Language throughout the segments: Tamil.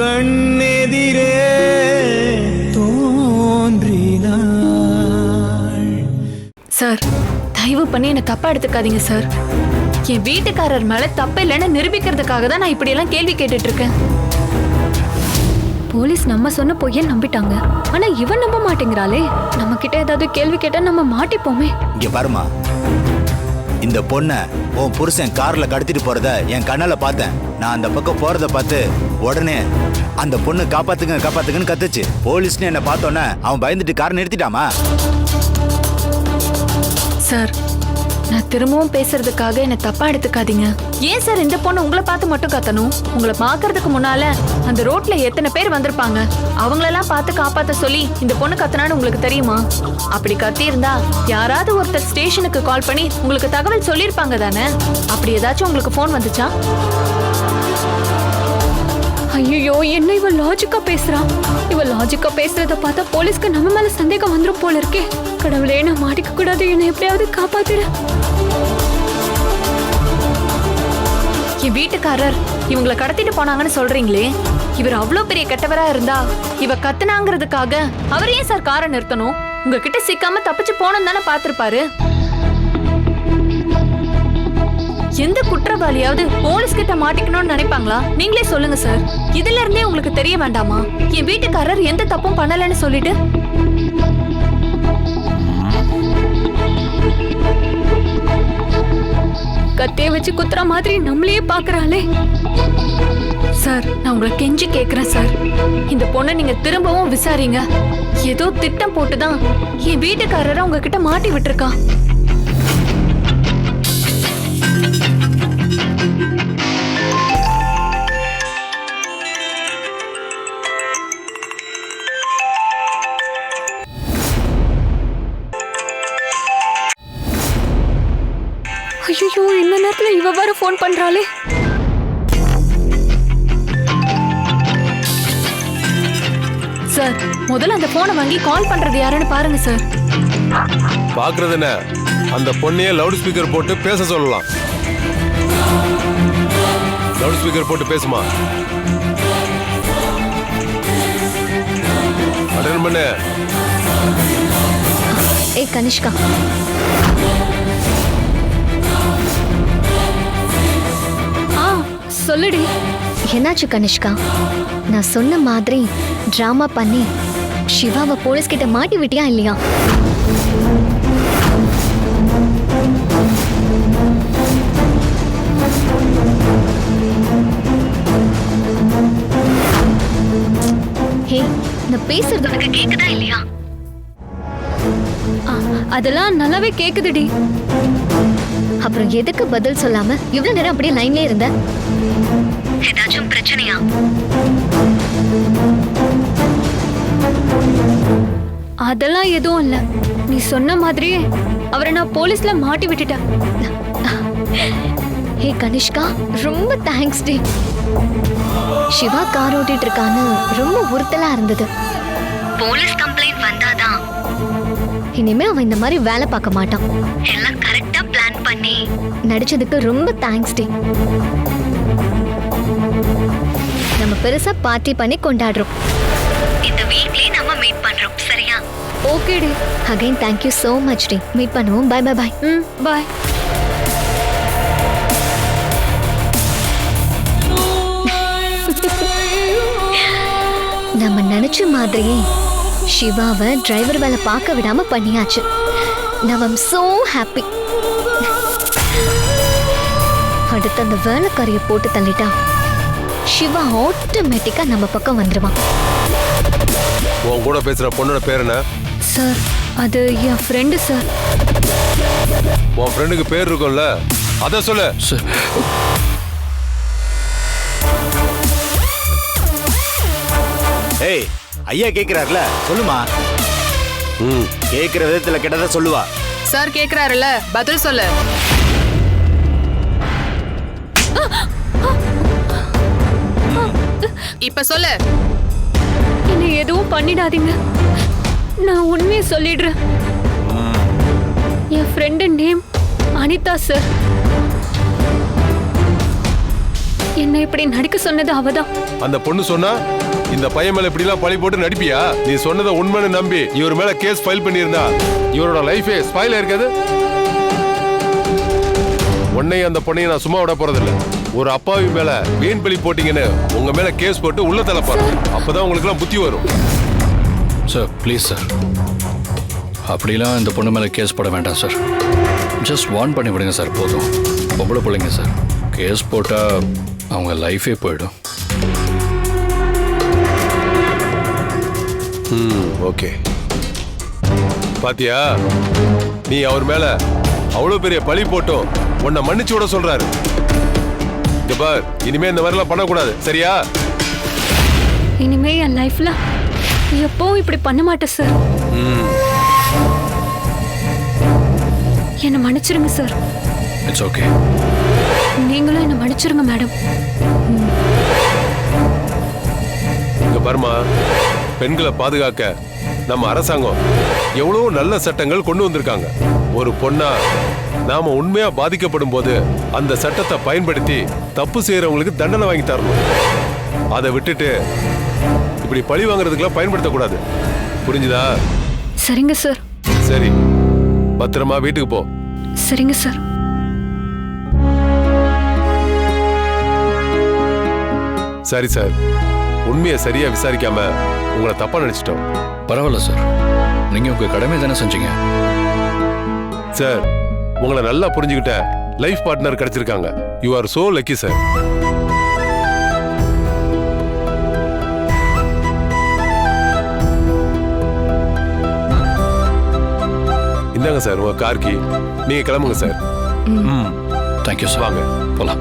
கண்ணெதிரே தோன்றினாள். சார் தயவு பண்ணி என்ன தப்பா எடுத்துக்காதீங்க சார். என் வீட்டுக்காரர் மேல தப்பு இல்லைன்னு நிரூபிக்கிறதுக்காக தான் நான் இப்படி எல்லாம் கேள்வி கேட்டுட்டு இருக்கேன் போலீஸ் நம்ம சொன்ன பொய்ய நம்பிட்டாங்க. ஆனா இவன் நம்ப மாட்டேங்கிறாளே. நம்ம கிட்ட ஏதாவது கேள்வி கேட்டா நம்ம மாட்டிப்போமே. இங்க பாருமா இந்த பொண்ணை உன் புருஷன் கார்ல கடத்திட்டு போறத என் கண்ணால பார்த்தேன். நான் அந்த பக்கம் போறத பார்த்து உடனே அந்த பொண்ணு காப்பாத்துங்க காப்பாத்துங்கன்னு கத்துச்சு. போலீஸ்னு என்ன பார்த்தோன்னே அவன் பயந்துட்டு கார் நிறுத்திட்டாமா? சார் நான் திரும்பவும் பேசுறதுக்காக என்ன தப்பா எடுத்துக்காதீங்க. ஏன் சார் இந்த பொண்ணு உங்களை பார்த்து மட்டும் கத்தணும்? உங்களை பார்க்கறதுக்கு முன்னால அந்த ரோட்ல எத்தனை பேர் வந்திருப்பாங்க? அவங்களெல்லாம் பார்த்து காப்பாத்த சொல்லி இந்த பொண்ணு கத்தனான்னு உங்களுக்கு தெரியுமா? அப்படி கத்தி இருந்தா யாராவது ஒருத்தர் ஸ்டேஷனுக்கு கால் பண்ணி உங்களுக்கு தகவல் சொல்லியிருப்பாங்க தானே? அப்படி ஏதாச்சும் உங்களுக்கு ஃபோன் வந்துச்சா? ஐயோ என்ன இவ லாஜிக்கா பேசுறா இவ லாஜிக்கா பேசுறத பார்த்தா போலீஸ்க்கு நம்ம மேல சந்தேகம் வந்துரும் போல இருக்கே. கடவுளே நான் மாட்டிக்க கூடாது. என்ன எப்படியாவது காப்பாத்திடு. என் வீட்டுக்காரர் இவங்கள கடத்திட்டு போனாங்கன்னு சொல்றீங்களே. இவர் அவ்வளவு பெரிய கெட்டவரா இருந்தா இவ கத்துனாங்கிறதுக்காக அவர் ஏன் சார் காரை நிறுத்தணும்? உங்ககிட்ட சிக்காம தப்பிச்சு போனோம் தானே பாத்திருப்பாரு எந்த குற்றவாளியாவது போலீஸ் கிட்ட மாட்டிக்கணும்னு நினைப்பாங்களா? நீங்களே சொல்லுங்க சார் இதுல இருந்தே உங்களுக்கு தெரிய வேண்டாமா? என் வீட்டுக்காரர் எந்த தப்பும் பண்ணலன்னு சொல்லிட்டு? கத்தைய வச்சு குத்துற மாதிரி நம்மளையே பாக்குறாளே சார் நான் உங்களை கெஞ்சி கேக்குறேன் சார் இந்த பொண்ணை நீங்க திரும்பவும் விசாரிங்க. ஏதோ திட்டம் போட்டுதான் என் வீட்டுக்காரரை உங்ககிட்ட மாட்டி விட்டுருக்கான். நேரத்துல இவ வேற ஃபோன் பண்றாளே. சார் முதல்ல அந்த போனை வாங்கி கால் பண்றது யாருன்னு பாருங்க சார் பாக்குறது என்ன? அந்த பொண்ணையே லவுட் ஸ்பீக்கர் போட்டு பேச சொல்லலாம். லவுட் ஸ்பீக்கர் போட்டு பேசுமா? அட்டன் பண்ணு. ஏய் கனிஷ்கா. சொல்லுடி. என்னாச்சு கனிஷ்கா? நான் சொன்ன மாதிரி ட்ராமா பண்ணி சிவாவை போலீஸ் கிட்ட மாட்டி விட்டியா இல்லையா? ஹே நான் பேசுறது உனக்கு கேக்குதா இல்லையா? அதெல்லாம் நல்லாவே கேக்குதுடி. அப்புறம் எதுக்கு பதில் சொல்லாம இவ்வளவு நேரம் அப்படியே லைன்லயே இருந்த? ஏதாச்சும் பிரச்சனையா? அதெல்லாம் எதுவும் இல்ல. நீ சொன்ன மாதிரியே அவரை நான் போலீஸ்ல மாட்டி விட்டுட்டேன். ஹே கனிஷ்கா ரொம்ப தேங்க்ஸ் டி. சிவா கார் ஓட்டிட்டு இருக்கான்னு ரொம்ப உறுத்தலா இருந்தது. போலீஸ் கம்ப்ளைண்ட் வந்தாதான். இனிமே அவன் இந்த மாதிரி வேலை பார்க்க மாட்டான். எல்லாம் பண்ணி. நடிச்சதுக்கு ரொம்ப தேங்க்ஸ் டி. நம்ம பெருசா பார்ட்டி பண்ணி கொண்டாடுறோம். இந்த வீக்லயே நம்ம மீட் பண்றோம் சரியா? ஓகேடி again thank you so much D. Meet பண்ணுவோம். பை பை பை ம் பாய் நம்ம நினைச்ச மாதிரியே சிவாவை டிரைவர் வேலை பார்க்க விடாம பண்ணியாச்சு. நவம் சோ ஹாப்பி அடுத்து அந்த வேலைக்காரிய போட்டு தள்ளிட்டா சிவா ஆட்டோமேட்டிக்கா நம்ம பக்கம் வந்துருவான். உன் கூட பேசுற பொண்ணோட பேர் என்ன? சார் அது என் ஃப்ரெண்டு சார் உன் ஃப்ரெண்டுக்கு பேர் இருக்கும்ல அத சொல்லு. ஏய் ஐயா கேக்குறாருல சொல்லுமா? ம். கேக்குற விதத்துல கெட்டதை சொல்லுவா. சார் கேக்குறாருல்ல பதில் சொல்லு. இப்ப சொல்லு. என்னை எதுவும் பண்ணிடாதீங்க. நான் உண்மையை சொல்லிடுறேன். என் ஃப்ரெண்டு நேம் அனிதா சார் என்ன இப்படி நடிக்க சொன்னது அவதான். அந்த பொண்ணு சொன்னா இந்த பையன் மேல இப்படி எல்லாம் பழி போட்டு நடிப்பியா? நீ சொன்னதை உண்மைன்னு நம்பி இவர் மேல கேஸ் ஃபைல் பண்ணியிருந்தா இவரோட லைஃபே ஸ்பாயில் இருக்காது உன்னையும் அந்த பொண்ணையும் நான் சும்மா விட போறதில்ல. ஒரு அப்பாவி மேல வீண் பழி போட்டீங்கன்னு உங்க மேல கேஸ் போட்டு உள்ள தள்ளப்பாரு அப்பதான் உங்களுக்கு எல்லாம் புத்தி வரும். சார் ப்ளீஸ் சார் அப்படிலாம் இந்த பொண்ணு மேலே கேஸ் போட வேண்டாம் சார் ஜஸ்ட் வார்ன் பண்ணி விடுங்க சார் போதும். பொம்பளை பிள்ளைங்க சார் கேஸ் போட்டால் அவங்க லைஃபே போயிடும். ம் ஓகே. பாத்தியா? நீ அவர் மேல அவ்வளவு பெரிய பழி போட்டும் உன்னை மன்னிச்சு விட சொல்றாரு. பார் இனிமே இந்த மாதிரிலாம் பண்ணக்கூடாது. சரியா? இனிமே என் லைஃப்ல எப்பவும் இப்படி பண்ண மாட்டேன் சார் ம் என்னை மன்னிச்சிருங்க சார் இட்ஸ் ஓகே நீங்களும் என்னை மன்னிச்சிருங்க மேடம் இங்க பாருமா பெண்களை பாதுகாக்க நம்ம அரசாங்கம் எவ்வளவு நல்ல சட்டங்கள் கொண்டு வந்திருக்காங்க. ஒரு பொண்ணா நாம உண்மையா பாதிக்கப்படும் போது அந்த சட்டத்தை பயன்படுத்தி தப்பு செய்யறவங்களுக்கு தண்டனை வாங்கி தரணும். அதை விட்டுட்டு இப்படி பழி வாங்குறதுக்கெல்லாம் பயன்படுத்தக்கூடாது. புரிஞ்சுதா? சரிங்க சார். சரி. பத்திரமா வீட்டுக்கு போ. சரிங்க சார். சரி சார். உண்மையை சரியா விசாரிக்காம உங்களை தப்பா நினைச்சிட்டோம். பரவாயில்ல சார் நீங்கள் உங்கள் கடமை தானே செஞ்சீங்க. சார் உங்களை நல்லா புரிஞ்சுக்கிட்ட life partner கிடைச்சிருக்காங்க. You are so lucky sir இந்தாங்க சார் உங்க கார் கீ நீங்க கிளம்புங்க சார் ம். தேங்க்யூ சார் வாங்க. போகலாம்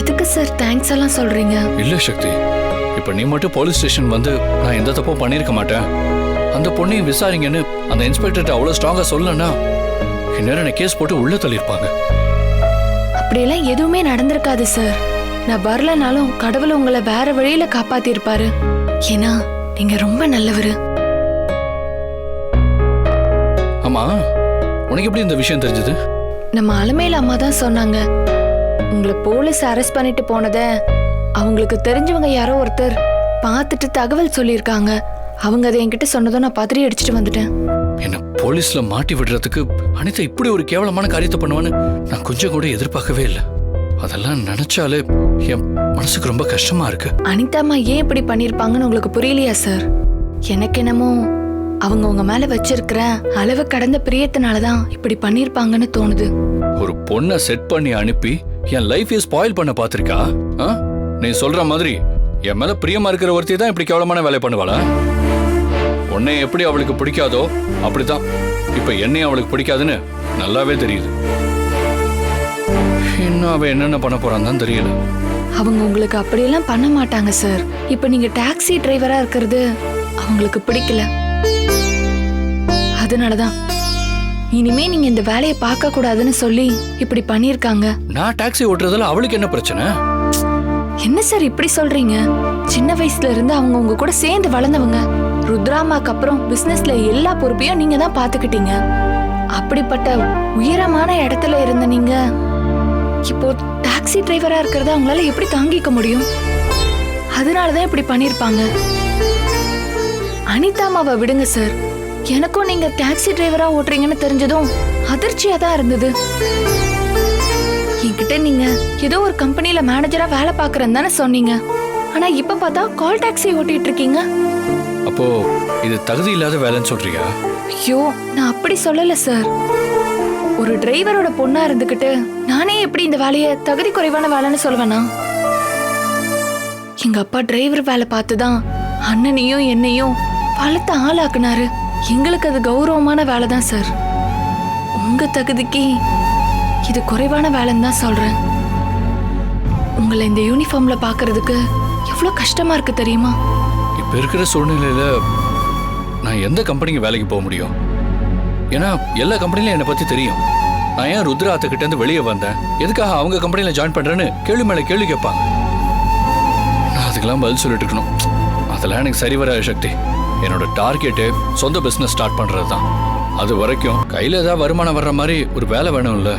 எதுக்கு சார் தேங்க்ஸ் எல்லாம் சொல்றீங்க? இல்லை சக்தி. இப்போ நீ மட்டும் போலீஸ் ஸ்டேஷன் வந்து நான் எந்த தப்பும் பண்ணியிருக்க மாட்டேன். அந்த பொண்ணையும் விசாரிங்கன்னு அந்த இன்ஸ்பெக்டர்கிட்ட அவ்வளோ ஸ்ட்ராங்காக சொல்லலன்னா இந்நேரம் என்னை கேஸ் போட்டு உள்ள தள்ளியிருப்பாங்க. அப்படியெல்லாம் எதுவுமே நடந்திருக்காது சார். நான் வரலனாலும் கடவுள் உங்களை வேற வழியில காப்பாத்திருப்பாரு ஏன்னா நீங்க ரொம்ப நல்லவரு. ஆமா உனக்கு எப்படி இந்த விஷயம் தெரிஞ்சது? நம்ம அலமேல அம்மா தான் சொன்னாங்க. உங்களை போலீஸ் அரெஸ்ட் பண்ணிட்டு போனத அவங்களுக்கு தெரிஞ்சவங்க யாரோ ஒருத்தர் பார்த்துட்டு தகவல் சொல்லியிருக்காங்க. அவங்க அதை என்கிட்ட சொன்னதும் நான் பதறி அடிச்சுட்டு வந்துட்டேன். என்ன போலீஸ்ல மாட்டி விடுறதுக்கு அனிதா இப்படி ஒரு கேவலமான காரியத்தை பண்ணுவான்னு நான் கொஞ்சம் கூட எதிர்பார்க்கவே இல்லை. அதெல்லாம் நினைச்சாலே என் மனசுக்கு ரொம்ப கஷ்டமா இருக்கு. அனிதா அம்மா ஏன் இப்படி பண்ணிருப்பாங்கன்னு உங்களுக்கு புரியலையா சார் எனக்கு என்னமோ அவங்க உங்க மேல வச்சிருக்கிற அளவு கடந்த பிரியத்தினால தான் இப்படி பண்ணிருப்பாங்கன்னு தோணுது. ஒரு பொண்ணை செட் பண்ணி அனுப்பி என் லைஃபை ஸ்பாயில் பண்ண பாத்திருக்கா? நீ சொல்ற மாதிரி என் மேல பிரியமா இருக்கிற ஒருத்தி தான் இப்படி கேவலமான வேலை பண்ணுவாளா? உன்னை எப்படி அவளுக்கு பிடிக்காதோ அப்படிதான் இப்ப என்னையும் அவளுக்கு பிடிக்காதுன்னு நல்லாவே தெரியுது. இன்னும் அவ என்னென்ன பண்ண போறான்னு தான் தெரியல. அவங்க உங்களுக்கு அப்படியெல்லாம் பண்ண மாட்டாங்க சார் இப்போ நீங்க டாக்ஸி டிரைவரா இருக்கிறது அவங்களுக்கு பிடிக்கல. அதனாலதான். இனிமே நீங்க இந்த வேலையை பார்க்க கூடாதுன்னு சொல்லி இப்படி பண்ணிருக்காங்க நான் டாக்ஸி ஓட்டுறதுல அவளுக்கு என்ன பிரச்சனை? என்ன சார் இப்படி சொல்றீங்க? சின்ன வயசுல இருந்து அவங்க உங்க கூட சேர்ந்து வளர்ந்தவங்க. ருத்ராமாக்கு அப்புறம் பிசினஸ்ல எல்லா பொறுப்பையும் நீங்க தான் பாத்துக்கிட்டீங்க அப்படிப்பட்ட உயரமான இடத்துல இருந்த நீங்க இப்போ டாக்ஸி டிரைவரா இருக்கிறத அவங்களால எப்படி தாங்கிக்க முடியும்? அதனாலதான் இப்படி பண்ணிருப்பாங்க அனிதாமாவை விடுங்க சார். எனக்கும் நீங்க டாக்ஸி டிரைவரா ஓட்டுறீங்கன்னு தெரிஞ்சதும் அதிர்ச்சியா தான் இருந்தது. என்கிட்ட நீங்க ஏதோ ஒரு கம்பெனில மேனேஜரா வேலை பாக்குறேன்னு தானே சொன்னீங்க. ஆனா இப்ப பார்த்தா கால் டாக்ஸி ஓட்டிட்டு இருக்கீங்க. அப்போ இது தகுதி இல்லாத வேலைன்னு சொல்றியா? ஐயோ நான் அப்படி சொல்லல சார். ஒரு டிரைவரோட பொண்ணா இருந்துகிட்டு நானே எப்படி இந்த வேலைய தகுதி குறைவான வேலைன்னு சொல்வேனா எங்க அப்பா டிரைவர் வேலை பார்த்துதான் அண்ணனையும் என்னையும் பழத்த ஆளாக்குனாரு. எங்களுக்கு அது கௌரவமான வேலை தான் சார். உங்க தகுதிக்கு இது குறைவான வேலைன்னு தான் சொல்றேன். உங்களை இந்த யூனிஃபார்ம்ல பாக்குறதுக்கு எவ்வளவு கஷ்டமா இருக்கு தெரியுமா? இப்ப இருக்கிற சூழ்நிலையில நான் எந்த கம்பெனிக்கு வேலைக்கு போக முடியும்? ஏன்னா எல்லா கம்பெனிலும் என்னை பத்தி தெரியும். நான் ஏன் ருத்ரா கிட்ட இருந்து வெளியே வந்தேன்? எதுக்காக அவங்க கம்பெனியில் ஜாயின் பண்றேன்னு கேள்வி மேல கேள்வி கேட்பாங்க. நான் அதுக்கெல்லாம் பதில் சொல்லிட்டு இருக்கணும். அதெல்லாம் எனக்கு சரி வராது சக்தி. என்னோட டார்கெட்டு சொந்த பிசினஸ் ஸ்டார்ட் பண்றது தான். அது வரைக்கும் கையில ஏதாவது வருமானம் வர்ற மாதிரி ஒரு வேலை வேணும்ல.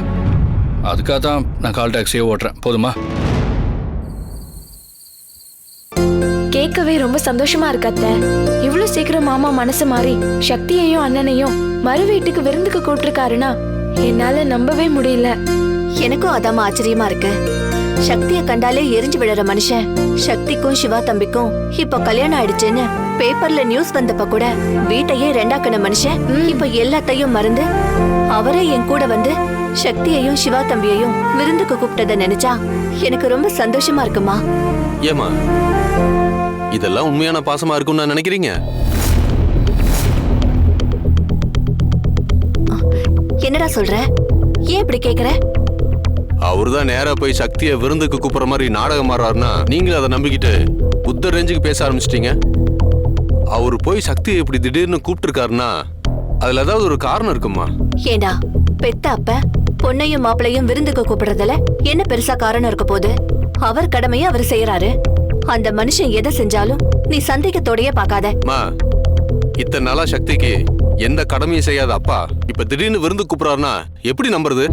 அதுக்காக தான் நான் கால் டாக்ஸியே ஓட்டுறேன். போதுமா? கேட்கவே ரொம்ப சந்தோஷமா இருக்கு அத்தை. இவ்வளவு சீக்கிரம் மாமா மனசு மாறி சக்தியையும் அண்ணனையும் மறு வீட்டுக்கு விருந்துக்கு கூப்பிட்டுருக்காருன்னா என்னால நம்பவே முடியல. எனக்கும் அதாம ஆச்சரியமா இருக்கு. சக்திய கண்டாலே எரிஞ்சு விழற மனுஷன். சக்திக்கும் சிவா தம்பிக்கும் இப்ப கல்யாணம் ஆயிடுச்சுன்னு பேப்பர்ல நியூஸ் வந்தப்ப கூட வீட்டையே ரெண்டாக்கின மனுஷன். இப்ப எல்லாத்தையும் மறந்து அவரே என் கூட வந்து சக்தியையும் சிவா தம்பியையும் விருந்துக்கு கூப்பிட்டத நினைச்சா எனக்கு ரொம்ப சந்தோஷமா இருக்குமா? ஏமா இதெல்லாம் உண்மையான பாசமா இருக்கும்னு நான் நினைக்கிறீங்க? என்னடா சொல்ற? ஏன் இப்படி கேக்குற? அவர்தான் நேரா போய் சக்தியை விருந்துக்கு கூப்பிடுற மாதிரி நாடகம் மாறாருன்னா நீங்களும் அதை நம்பிக்கிட்டு புத்தர் ரேஞ்சுக்கு பேச ஆரம்பிச்சிட்டீங்க. அவர் போய் சக்தியை இப்படி திடீர்னு கூப்பிட்டுருக்காருன்னா அதுல ஏதாவது ஒரு காரணம் இருக்குமா? ஏண்டா பெத்த அப்ப பொண்ணையும் மாப்பிளையும் விருந்துக்கு கூப்பிடுறதுல என்ன பெருசா காரணம் இருக்க போகுது? அவர் கடமையை அவர் செய்யறாரு அந்த மனுஷன் எதை செஞ்சாலும் நீ சந்தேகத்தோடயே பார்க்காத. இத்தனை நாளா சக்திக்கு எந்த கடமையும் செய்யாத அப்பா இப்ப திடீர்னு விருந்து கூப்பிடுறாருன்னா எப்படி நம்புறது?